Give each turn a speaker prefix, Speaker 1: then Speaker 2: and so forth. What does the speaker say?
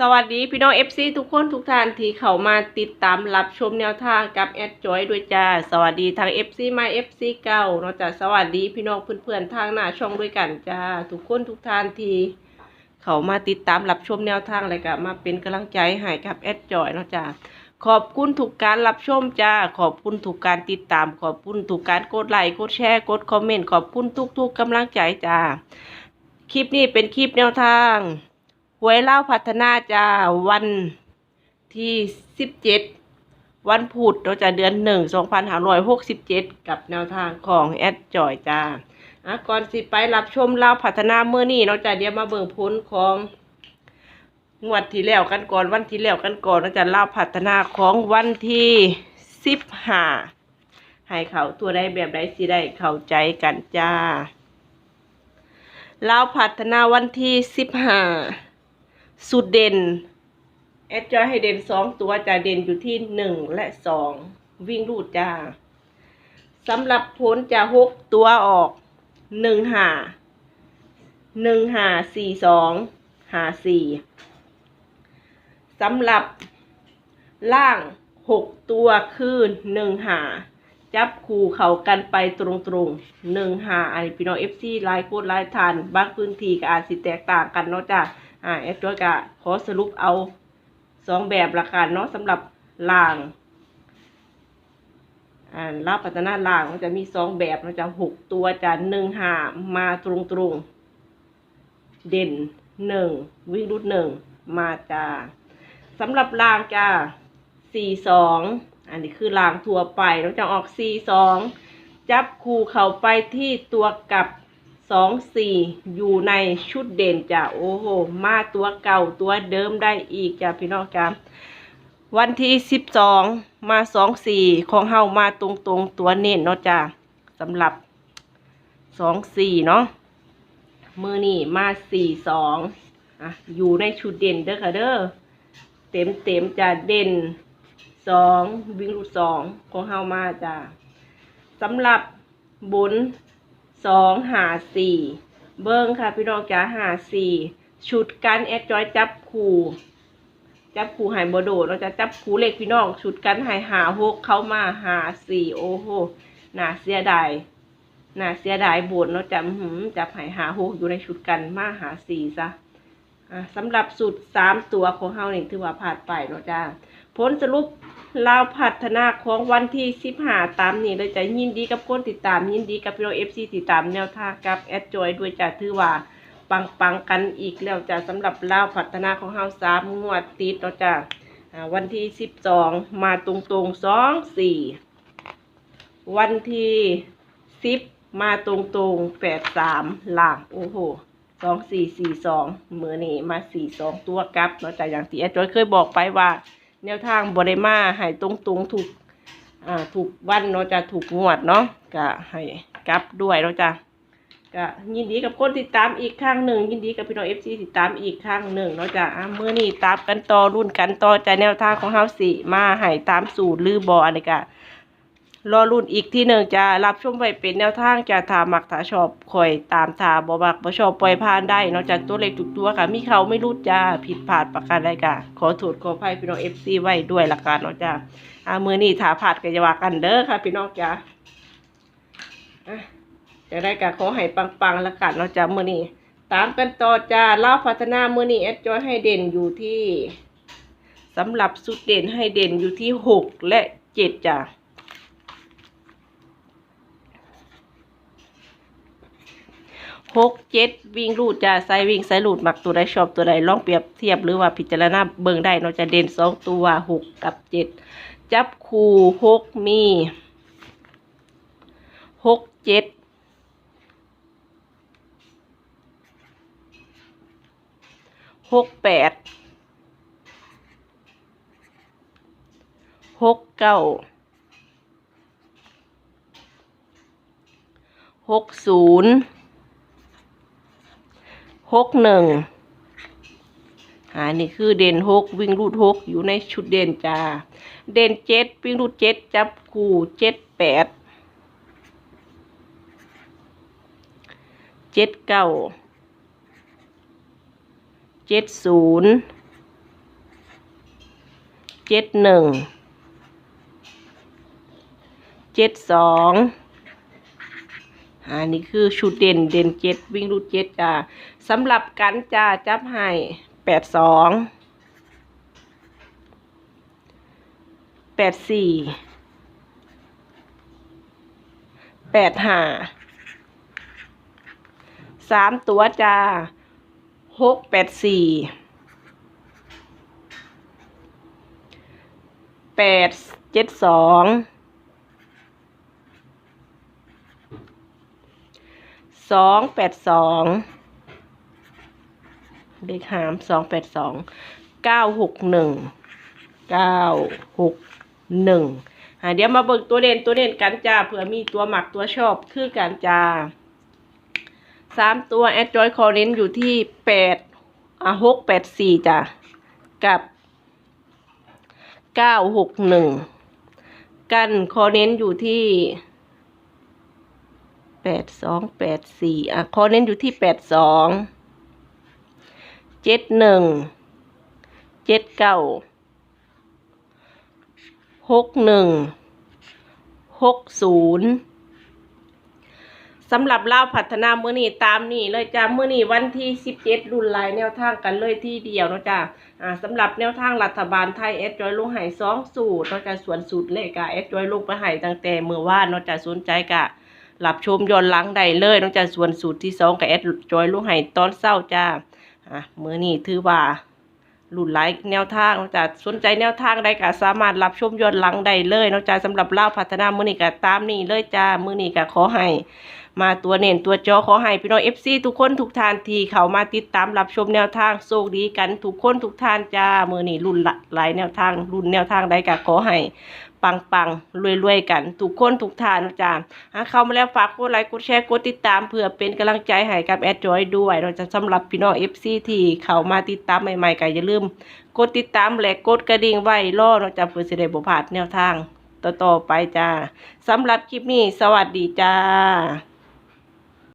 Speaker 1: สวัสดีพี่น้องเอฟซีทุกคนทุกท่านที่เข้ามาติดตามรับชมแนวทางกับแอดจอยด้วยจ้าสวัสดีทางเอฟซีมาเอฟซีเก่าเนาะจ้าสวัสดีพี่น้องเพื่อนๆทางหน้าช่องด้วยกันจ้าทุกคนทุกท่านที่เข้ามาติดตามรับชมแนวทางอะไรก็มาเป็นกำลังใจให้กับแอดจอยเนาะจ้าขอบคุณทุกการรับชมจ้าขอบคุณทุกการติดตาม ขอบคุณทุกการกดไลค์กดแชร์กดคอมเมนต์ขอบคุณทุกๆกำลังใจจ้าคลิปนี้เป็นคลิปแนวทาง หวยเล่าพัฒนาจ้าวันที่สิบเจ็ดวันพุธเราจะเดือนหนึ่งสองพันห้าร้อยหกสิบเจ็ดกับแนวทางของแอดจอยจ้าอะก่อนสิไปรับชมเล่าพัฒนาเมื่อนี้เราจะเดี๋ยวมาเบิ่งผลของงวดที่แล้วกันก่อนวันที่แล้วกันก่อนเราจะเล่าพัฒนาของวันที่สิบห้าให้เขาตัวใดแบบใดสิได้เข้าใจกันจ้าเล่าพัฒนาวันที่สิบห้า สุดเด่นแอดจอยให้เด่นสองตัวจะเด่นอยู่ที่หนึ่งและสองวิ่งรูดจ้าสำหรับผลจะหกตัวออกหนึ่งหาหนึ่งหาสี่สองหาสี่สำหรับล่างหกตัวคือหนึ่งหาจับคู่เขากันไปตรงๆหนึ่งหาอันนี้พี่น้องเอฟซีไลายโคตรไลายทานบางพื้นที่ก็อาจสิแตกต่างกันเนาะจ้า อ่าแอดจอยก็ขอสรุปเอาสองแบบละกันเนาะสำหรับล่างอ่าลาบพัฒนาล่างมันจะมีสองแบบมันจะหกตัวจะหนึ่งหามาตรงตรงเด่นหนึ่งวิ่งรุดหนึ่งมาจ้าสำหรับล่างจ้าสี่สองอันนี้คือล่างทั่วไปเราจะออกสี่สองจับคู่เข้าไปที่ตัวกลับ สองสี่อยู่ในชุดเด่นจ้ะโอ้โห มาตัวเก่าตัวเดิมได้อีกจ้ะพี่น้องจ้ะวันที่สิบสองมาสองสี่ของเฮามาตรงตรงตัวเน้นเนาะจ้ะสำหรับสองสี่เนาะมือนี่มาสี่สองอะอยู่ในชุดเด่นเด้อค่ะเด้อเต็มเต็มจ้ะเด่นสองวิ่งรูดสองของเฮามาจ้ะสำหรับบุญ สองหาสี่เบิ้งค่ะพี่น้องจ๋าหาสี่ชุดกันแอดจอยจับคู่จับคู่หายบโดเราจะจับคู่เล็กพี่น้องชุดกันหายหาหกเข้ามาหาสี่โอ้โหน่าเสียดายน่าเสียดายบนเราจะหืมจับหายหาหกอยู่ในชุดกันมาหาสี่ซะสำหรับสุดสามตัวของเฮานี่ถือว่าผ่านไปเนาะจ้าผลสรุป ลาวพัฒนาของวันที่สิบห้าตามนี้เลยจะยินดีกับคนติดตามยินดีกับพี่น้องเอฟซีติดตามแนวทางกับแอดจอยด้วยจะถือว่าปังปังกันอีกแล้วจะสำหรับลาวพัฒนาของเฮาสามงวดติดเราจะวันที่สิบสองมาตรงตรงสองสี่วันที่สิบมาตรงตรงแปดสามล่างโอ้โหสองสี่สี่สองมือนี่มาสี่สองตัวกับเราจะอย่างที่แอดจอยเคยบอกไปว่า แนวทางบริมาให้ตรงตรงๆถูกอ่าถูกวันเนาะจะถูกงวดเนาะก็ให้กลับด้วยเนาะจ้ะก็ยินดีกับคนติดตามอีกข้างหนึ่งยินดีกับพี่น้องเอฟซีติดตามอีกข้างหนึ่งเนาะจ้ะอะมื้อนี้ตามกันต่อรุ่นกันต่อจะแนวทางของเฮาสิมาให้ตามสูตรลือบออันนี้ก็ รอรุ่นอีกที่หนึ่งจะรับชมไว้เป็นแนวทางจะถามักถาชอบคอยตามถาบ่มักบ่ชอบปล่อยผ่านได้นาะจากตัวเล็กทุกตัวค่ะ มีเขาไม่รู้จ้าผิดพลาดประการใดกะขอโทษขออภัยพี่น้องเอฟซีไว้ด้วยละกันเนาะจ้าอ่ามือนี้ถาผาดก็จะว่ากันเด้อค่ะพี่น้องจ้าจะได้กะขอให้ปังๆละกันเนาะจ้ามือนี้ตามกันต่อจ้าเล่าพัฒนามือนี้แอดจอยให้เด่นอยู่ที่สำหรับสุดเด่นให้เด่นอยู่ที่หกและเจ็ดจ้า หกเจ็ดวิ่งรูดจะไซวิ่งไซรูดมักตัวใดชอบตัวใดลองเปรียบเทียบหรือว่าพิจารณาเบิ่งได้เนาะจะเด่นสองตัวหกกับเจ็ดจับคู่หกมีหกเจ็ดหกแปดหกเก้าหกศูนย์ หกหนึ่งอ่านี่คือเด่นหกวิ่งรูดหกอยู่ในชุดเด่นจ้า เด่นเจ็ดวิ่งรูดเจ็ดจับคู่เจ็ดแปดเจ็ดเก้าเจ็ดศูนย์เจ็ดหนึ่งเจ็ดสอง อันนี้คือชุดเด่นเด่นเจ็ดวิ่งรูดเจ็ดจ้าสำหรับกันจ้าจับให้แปดสองแปดสี่แปดห้าสามตัวจ้าหกแปดสี่แปดเจ็ดสอง สองแปดสองเลขหามสองแปดสองเก้าหกหนึ่งเก้าหกหนึ่งเดี๋ยวมาเบิกตัวเด่นตัวเด่นกันจ้าเผื่อมีตัวหมักตัวชอบคือกันจ้าสามตัวแอดจอยคอเน้นอยู่ที่แปดอะหกแปดสี่จ้ะกับเก้าหกหนึ่งกันคอเน้นอยู่ที่ แปดสองแปดสี่อะคอเน้นอยู่ที่แปดสองเจ็ดหนึ่งเจ็ดเก้าหกหนึ่งหกศูนย์สำหรับเล่าพัฒนาเมื่อนี้ตามนี่เลยจ้าเมื่อนี้วันที่สิบเจ็ดรุ่นลายแนวทางกันเลยที่เดียวนะจ้าอ่าสำหรับแนวทางรัฐบาลไทยเอสจอยลงใหายสองสูตรนะจ้าส่วนสูตรเลขกะเอสจอยลงไปใหายตั้งแต่เมื่อวานนะจ้าสนใจกะ หลับชมย้อนหลังได้เลยเนาะจ้าส่วนสูตรที่สองกับเอสจอยลงใหายตอนเศร้าจ้าอะมือนี้ถือว่ารุ่นหลายแนวทางนาะจ้ะสนใจแนวทางใดก็สามารถรับชมย้อนหลังได้เลยนาะจ้ะสำหรับเล่าพัฒนามือนี้ก็ตามนี้เลยจ้ามือนี้ก็ขอให้ มาตัวเน้นตัวจอขอให้พี่น้อง FC ทุกคนทุกทานที่เข้ามาติดตามรับชมแนวทางโชคดีกันทุกคนทุกทานจ้ามือนี้รุ่นหลายแนวทางรุ่นแนวทางใดก็ขอให้ปังปังรวยรวยๆกันทุกคนทุกทานนะจ้าหากเข้ามาแล้วฝากกดไลค์กดแชร์กดติดตามเผื่อเป็นกำลังใจให้กับแอดจอยด้วยเราจะสำหรับพี่น้องเอฟซีที่เข้ามาติดตามใหม่ๆก็อย่าลืม กดติดตามและกดกระดิ่งไว้รอเราจะเพื่อสิได้บ่พลาดแนวทาง ต่อๆไปจ้าสำหรับคลิปนี้ สวัสดีจ้า